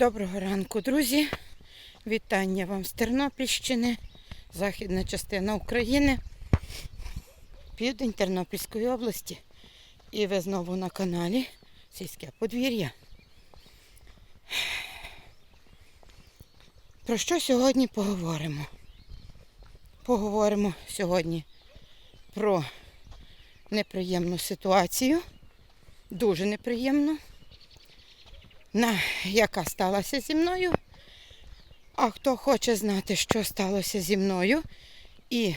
Доброго ранку, друзі. Вітання вам з Тернопільщини, західна частина України, південь Тернопільської області. І ви знову на каналі Сільське подвір'я. Про що сьогодні поговоримо? Поговоримо сьогодні про неприємну ситуацію, дуже неприємну на яка сталася зі мною. А хто хоче знати, що сталося зі мною, і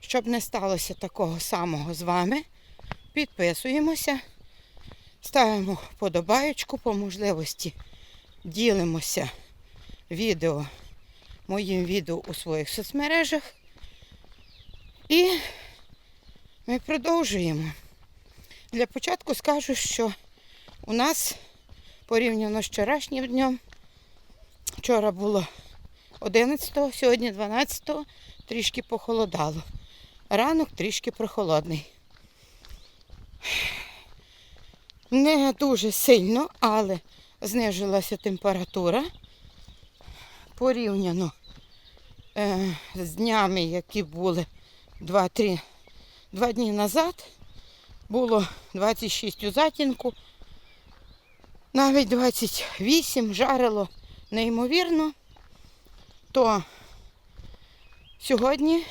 щоб не сталося такого самого з вами, підписуємося, ставимо вподобаєчку по можливості, ділимося відео, моїм відео у своїх соцмережах. І ми продовжуємо. Для початку скажу, що у нас порівняно з вчорашнім днем. Вчора було 11, сьогодні 12, трішки похолодало. Ранок трішки прохолодний. Не дуже сильно, але знежилася температура. Порівняно е, з днями, які були 2-3 два дні назад, було 26 у затінку, навіть 28 жарило неймовірно, то сьогодні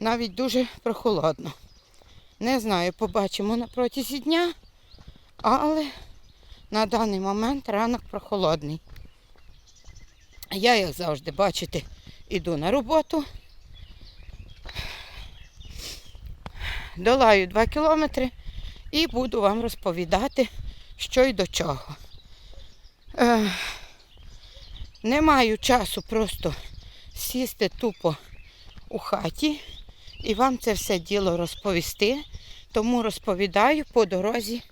навіть дуже прохолодно. Не знаю, побачимо на протязі дня, але на даний момент ранок прохолодний. Я, як завжди, бачите, іду на роботу. Долаю 2 кілометри і буду вам розповідати, що й до чого. Е, не маю часу просто сісти тупо у хаті і вам це все діло розповісти, тому розповідаю по дорозі,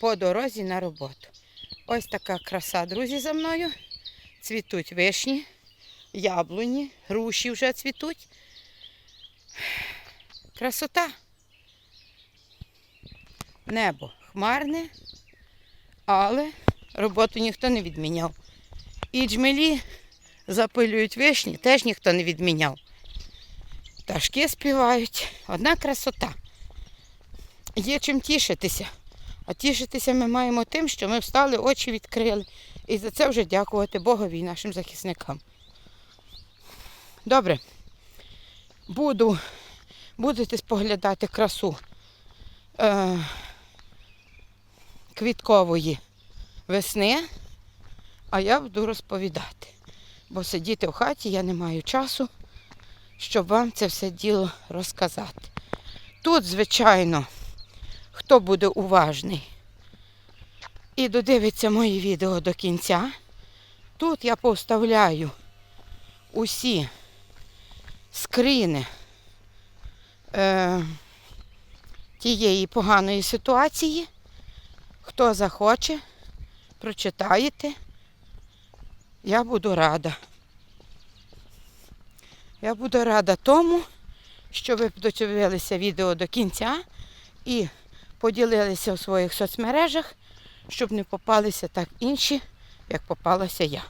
по дорозі на роботу. Ось така краса, друзі, за мною. Цвітуть вишні, яблуні, груші вже цвітуть. Красота. Небо хмарне, але роботу ніхто не відміняв. І джмелі запилюють вишні, теж ніхто не відміняв. Пташки співають. Одна красота. Є чим тішитися. А тішитися ми маємо тим, що ми встали, очі відкрили. І за це вже дякувати Богові і нашим захисникам. Добре. Буду, будете споглядати красу е, квіткової весни, а я буду розповідати. Бо сидіти в хаті я не маю часу, щоб вам це все діло розказати. Тут, звичайно, хто буде уважний і додивиться мої відео до кінця, тут я поставляю усі скріни е, тієї поганої ситуації. Хто захоче, прочитаєте, я буду рада. Я буду рада тому, що ви додивилися відео до кінця і поділилися у своїх соцмережах, щоб не попалися так інші, як попалася я.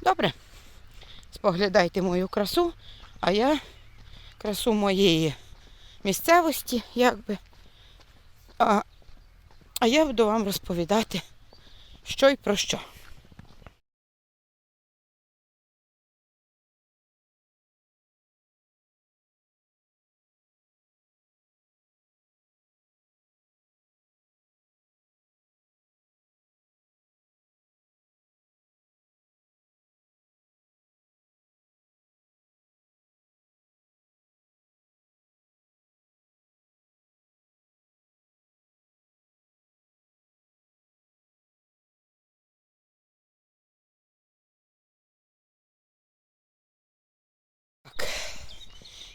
Добре? Споглядайте мою красу, а я красу моєї місцевості, якби. А а я буду вам розповідати, що й про що.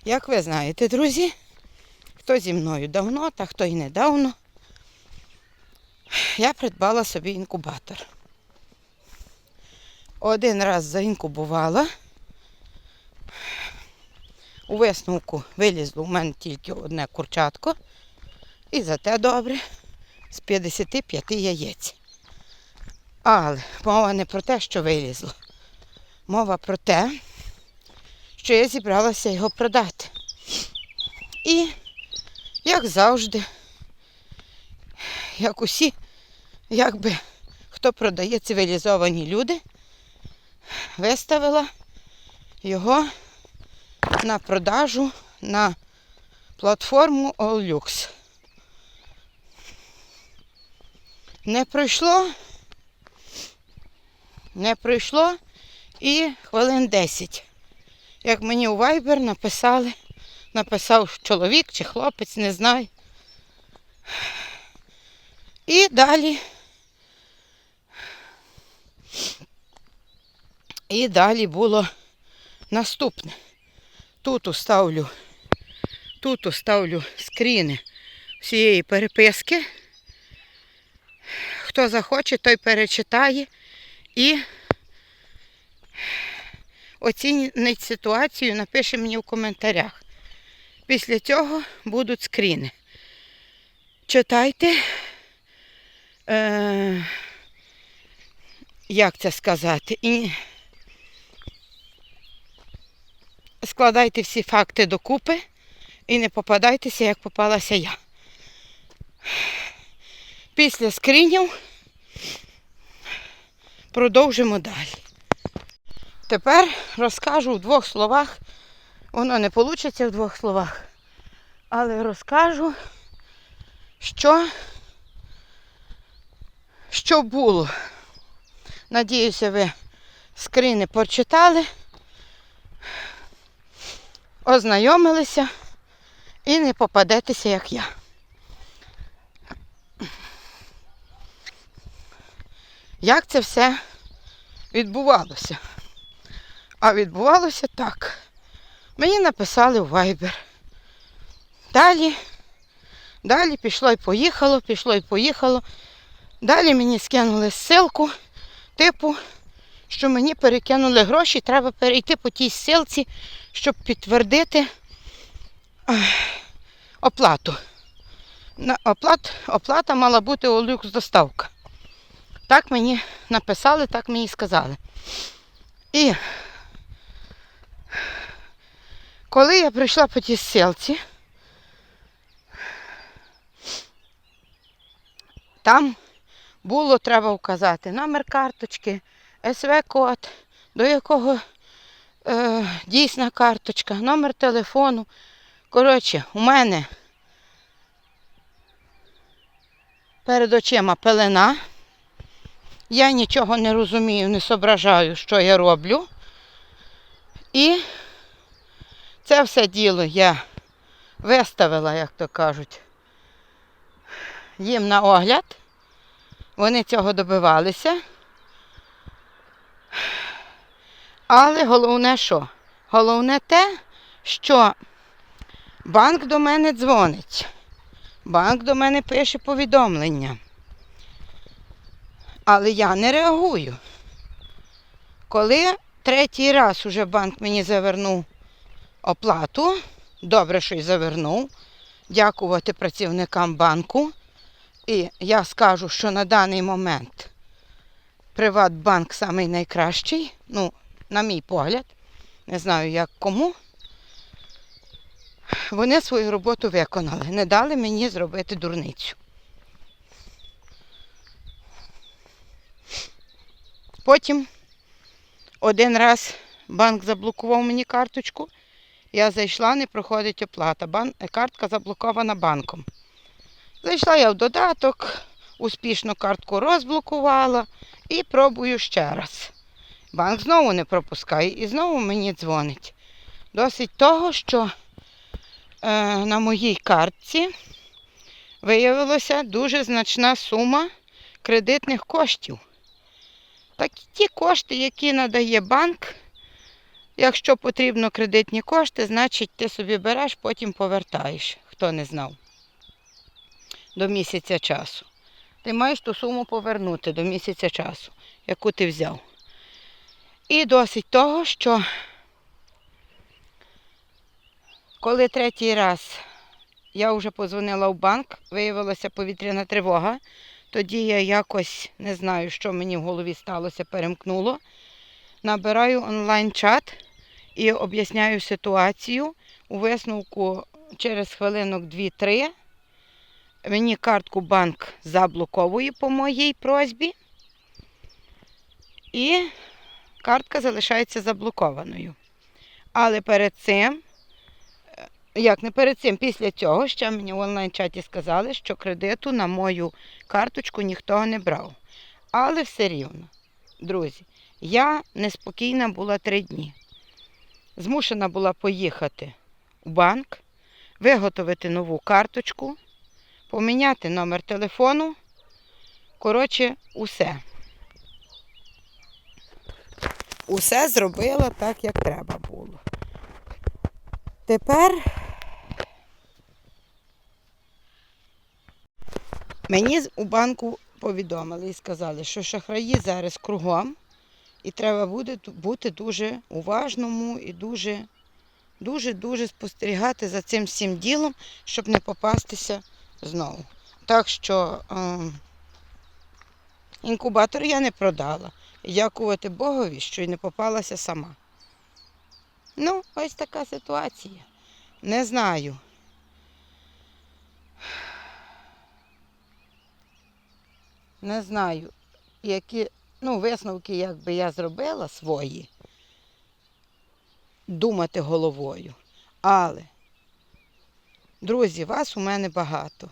Як ви знаєте, друзі, хто зі мною давно, та хто й недавно, я придбала собі інкубатор. Один раз заінкубувала. У висновку вилізло у мене тільки одне курчатко. І зате добре з 55 яєць. Але мова не про те, що вилізло. Мова про те, що я зібралася його продати. І, як завжди, як усі, якби хто продає цивілізовані люди, виставила його на продажу на платформу OLX. Не пройшло, не пройшло і хвилин 10. Як мені у Viber написали, написав чоловік чи хлопець, не знаю. І далі. І далі було наступне. Тут уставлю, тут уставлю скріни всієї переписки. Хто захоче, той перечитає і оцінить ситуацію, напише мені в коментарях. Після цього будуть скріни. Читайте, е, як це сказати, і складайте всі факти докупи і не попадайтеся, як попалася я. Після скринів продовжимо далі. Тепер розкажу в двох словах. Воно не вийде в двох словах. Але розкажу, що, що було. Надіюся, ви скрини прочитали, ознайомилися і не попадетеся, як я. Як це все відбувалося? А відбувалося так. Мені написали в Viber. Далі, далі пішло і поїхало, пішло і поїхало. Далі мені скинули ссылку, типу, що мені перекинули гроші, треба перейти по тій ссылці, щоб підтвердити оплату. На оплат, оплата мала бути у люкс доставка. Так мені написали, так мені сказали. І коли я прийшла по тій ссылці, там було треба вказати номер карточки, СВ-код, до якого е, дійсна карточка, номер телефону. Коротше, у мене перед очима пелена. Я нічого не розумію, не соображаю, що я роблю. І це все діло я виставила, як то кажуть, їм на огляд. Вони цього добивалися. Але головне що? Головне те, що банк до мене дзвонить. Банк до мене пише повідомлення. Але я не реагую. Коли третій раз уже банк мені завернув оплату, добре, що й завернув, дякувати працівникам банку. І я скажу, що на даний момент Приватбанк самий найкращий, ну, на мій погляд, не знаю як кому. Вони свою роботу виконали, не дали мені зробити дурницю. Потім один раз банк заблокував мені карточку. Я зайшла, не проходить оплата. Бан... Картка заблокована банком. Зайшла я в додаток, успішно картку розблокувала і пробую ще раз. Банк знову не пропускає і знову мені дзвонить. Досить того, що е, на моїй картці виявилася дуже значна сума кредитних коштів. Так ті кошти, які надає банк, якщо потрібно кредитні кошти, значить ти собі береш, потім повертаєш, хто не знав, до місяця часу. Ти маєш ту суму повернути до місяця часу, яку ти взяв. І досить того, що коли третій раз я вже позвонила в банк, виявилася повітряна тривога, Тоді я якось не знаю, що мені в голові сталося, перемкнуло. Набираю онлайн-чат і об'ясняю ситуацію. У висновку через хвилинок 2-3 мені картку банк заблоковує по моїй просьбі. І картка залишається заблокованою. Але перед цим, як не перед цим, після цього ще мені в онлайн-чаті сказали, що кредиту на мою карточку ніхто не брав. Але все рівно, друзі, я неспокійна була три дні. Змушена була поїхати у банк, виготовити нову карточку, поміняти номер телефону. Коротше, усе. Усе зробила так, як треба було. Тепер мені у банку повідомили і сказали, що шахраї зараз кругом, і треба буде бути дуже уважному і дуже, дуже, дуже спостерігати за цим всім ділом, щоб не попастися знову. Так що ем, інкубатор я не продала. Дякувати Богові, що й не попалася сама. Ну, ось така ситуація. Не знаю. Не знаю, які ну, висновки, якби я зробила свої, думати головою. Але, друзі, вас у мене багато.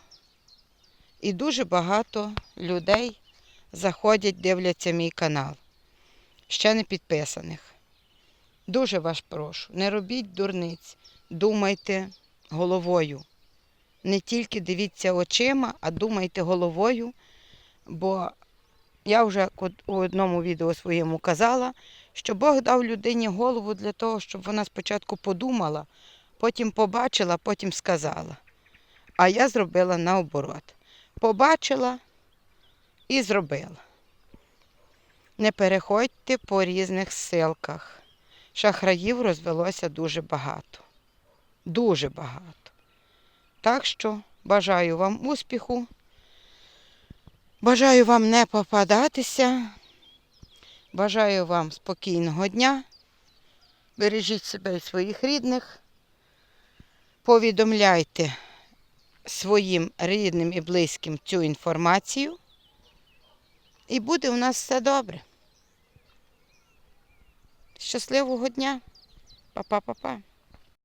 І дуже багато людей заходять, дивляться мій канал. Ще не підписаних. Дуже вас прошу, не робіть дурниць, думайте головою. Не тільки дивіться очима, а думайте головою, бо я вже у одному відео своєму казала, що Бог дав людині голову для того, щоб вона спочатку подумала, потім побачила, потім сказала. А я зробила наоборот. Побачила і зробила. Не переходьте по різних ссылках. Шахраїв розвелося дуже багато. Дуже багато. Так що бажаю вам успіху. Бажаю вам не попадатися. Бажаю вам спокійного дня. Бережіть себе і своїх рідних. Повідомляйте своїм рідним і близьким цю інформацію. І буде у нас все добре. Щасливого дня. Па-па-па-па.